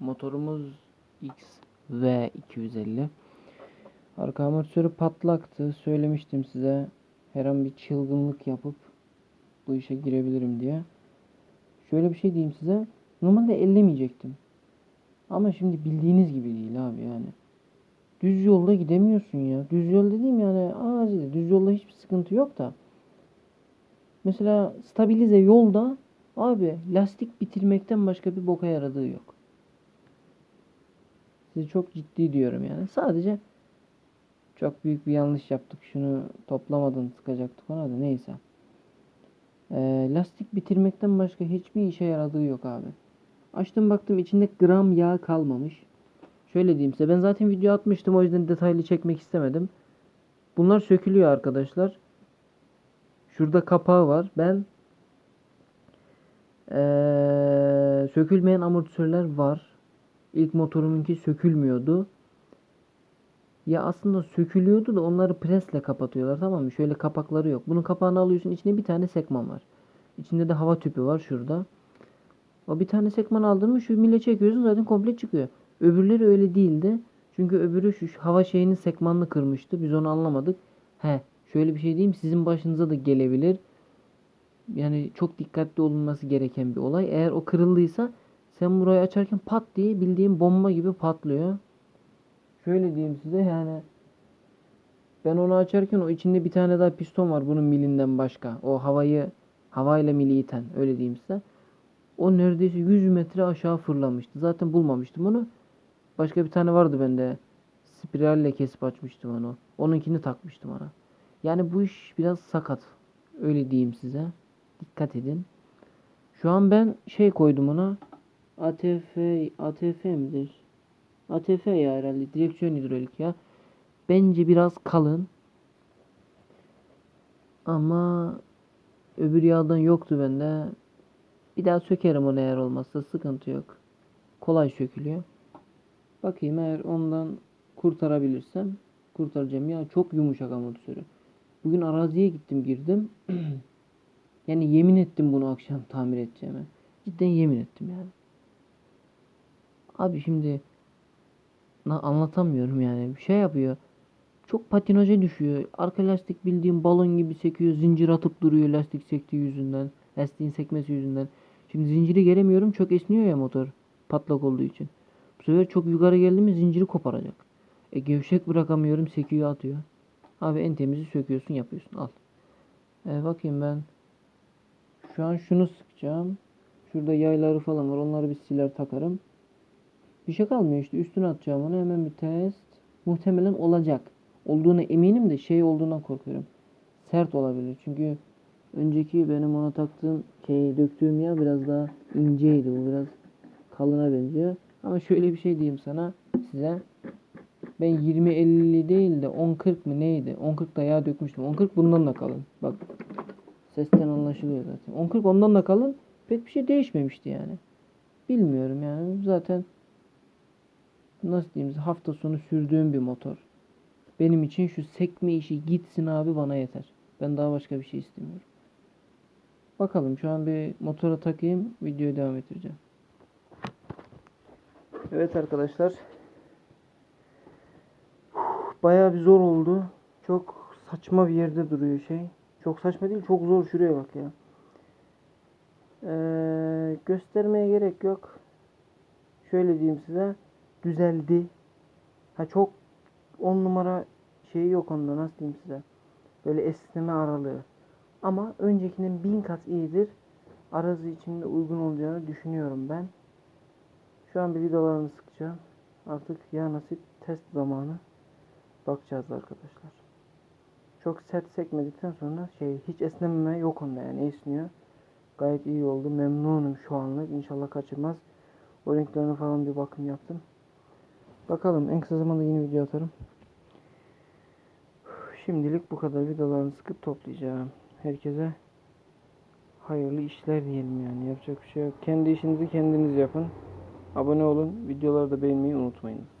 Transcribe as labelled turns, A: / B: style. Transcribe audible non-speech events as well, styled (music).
A: Motorumuz XV250. Arka amortisörü patlaktı. Söylemiştim size. Her an bir çılgınlık yapıp bu işe girebilirim diye. Şöyle bir şey diyeyim size. Normalde ellemeyecektim. Ama şimdi bildiğiniz gibi değil abi yani. Düz yolda gidemiyorsun ya. Düz yol dediğim yani arazi. Düz yolda hiçbir sıkıntı yok da. Mesela stabilize yolda abi lastik bitirmekten başka bir boka yaradığı yok. Size çok ciddi diyorum yani. Sadece çok büyük bir yanlış yaptık. Şunu toplamadan sıkacaktık ona da neyse. Ee, lastik bitirmekten başka hiçbir işe yaradığı yok abi. Açtım baktım içinde gram yağ kalmamış. Şöyle diyeyim size ben zaten video atmıştım o yüzden detaylı çekmek istemedim. Bunlar sökülüyor arkadaşlar. Şurada kapağı var. Ben ee, sökülmeyen amortisörler var. İlk motorumunki sökülmüyordu. Ya aslında sökülüyordu da onları presle kapatıyorlar tamam mı? Şöyle kapakları yok. Bunun kapağını alıyorsun içinde bir tane sekman var. İçinde de hava tüpü var şurada. O bir tane sekman aldın mı şu mille çekiyorsun zaten komple çıkıyor. Öbürleri öyle değildi. Çünkü öbürü şu hava şeyinin sekmanını kırmıştı. Biz onu anlamadık. He şöyle bir şey diyeyim sizin başınıza da gelebilir. Yani çok dikkatli olunması gereken bir olay. Eğer o kırıldıysa sen burayı açarken pat diye bildiğin bomba gibi patlıyor. Şöyle diyeyim size yani ben onu açarken o içinde bir tane daha piston var bunun milinden başka. O havayı havayla mili iten öyle diyeyim size. O neredeyse 100 metre aşağı fırlamıştı. Zaten bulmamıştım onu. Başka bir tane vardı bende. Spiralle kesip açmıştım onu. Onunkini takmıştım ona. Yani bu iş biraz sakat. Öyle diyeyim size. Dikkat edin. Şu an ben şey koydum ona. ATF ATF midir? ATF ya herhalde. Direksiyon hidrolik ya. Bence biraz kalın. Ama öbür yağdan yoktu bende. Bir daha sökerim onu eğer olmazsa sıkıntı yok. Kolay sökülüyor. Bakayım eğer ondan kurtarabilirsem kurtaracağım. Ya çok yumuşak amortisörü. Bugün araziye gittim girdim. (clears throat) yani yemin ettim bunu akşam tamir edeceğime. Cidden yemin ettim yani. Abi şimdi anlatamıyorum yani. Bir şey yapıyor. Çok patinaja düşüyor. Arka lastik bildiğim balon gibi sekiyor. Zincir atıp duruyor lastik sektiği yüzünden. Lastiğin sekmesi yüzünden. Şimdi zinciri geremiyorum. Çok esniyor ya motor. Patlak olduğu için. Bu sefer çok yukarı geldi mi zinciri koparacak. E gevşek bırakamıyorum. Sekiyor atıyor. Abi en temizi söküyorsun yapıyorsun. Al. E, bakayım ben. Şu an şunu sıkacağım. Şurada yayları falan var. Onları bir siler takarım. Bir şey kalmıyor işte. Üstüne atacağım onu. Hemen bir test. Muhtemelen olacak. Olduğuna eminim de şey olduğundan korkuyorum. Sert olabilir. Çünkü önceki benim ona taktığım şey döktüğüm yağ biraz daha inceydi. Bu biraz kalına benziyor. Ama şöyle bir şey diyeyim sana size. Ben 20-50 değil de 10-40 mı neydi? 10-40 da yağ dökmüştüm. 10-40 bundan da kalın. Bak sesten anlaşılıyor zaten. 10-40 ondan da kalın. Pek bir şey değişmemişti yani. Bilmiyorum yani. Zaten nasıl diyeyim hafta sonu sürdüğüm bir motor. Benim için şu sekme işi gitsin abi bana yeter. Ben daha başka bir şey istemiyorum. Bakalım şu an bir motora takayım videoyu devam ettireceğim. Evet arkadaşlar. Bayağı bir zor oldu. Çok saçma bir yerde duruyor şey. Çok saçma değil çok zor şuraya bak ya. Ee, göstermeye gerek yok. Şöyle diyeyim size. Düzeldi. Ha çok on numara şeyi yok onda nasıl diyeyim size. Böyle esneme aralığı. Ama öncekinin bin kat iyidir. Arazi içinde uygun olacağını düşünüyorum ben. Şu an bir vidalarını sıkacağım. Artık ya nasip test zamanı. Bakacağız arkadaşlar. Çok sert sekmedikten sonra şey hiç esnememe yok onda yani esniyor. Gayet iyi oldu. Memnunum şu anlık. İnşallah kaçırmaz. O renklerine falan bir bakım yaptım. Bakalım en kısa zamanda yeni video atarım. Şimdilik bu kadar vidalarını sıkıp toplayacağım. Herkese hayırlı işler diyelim yani. Yapacak bir şey yok. Kendi işinizi kendiniz yapın. Abone olun. Videoları da beğenmeyi unutmayın.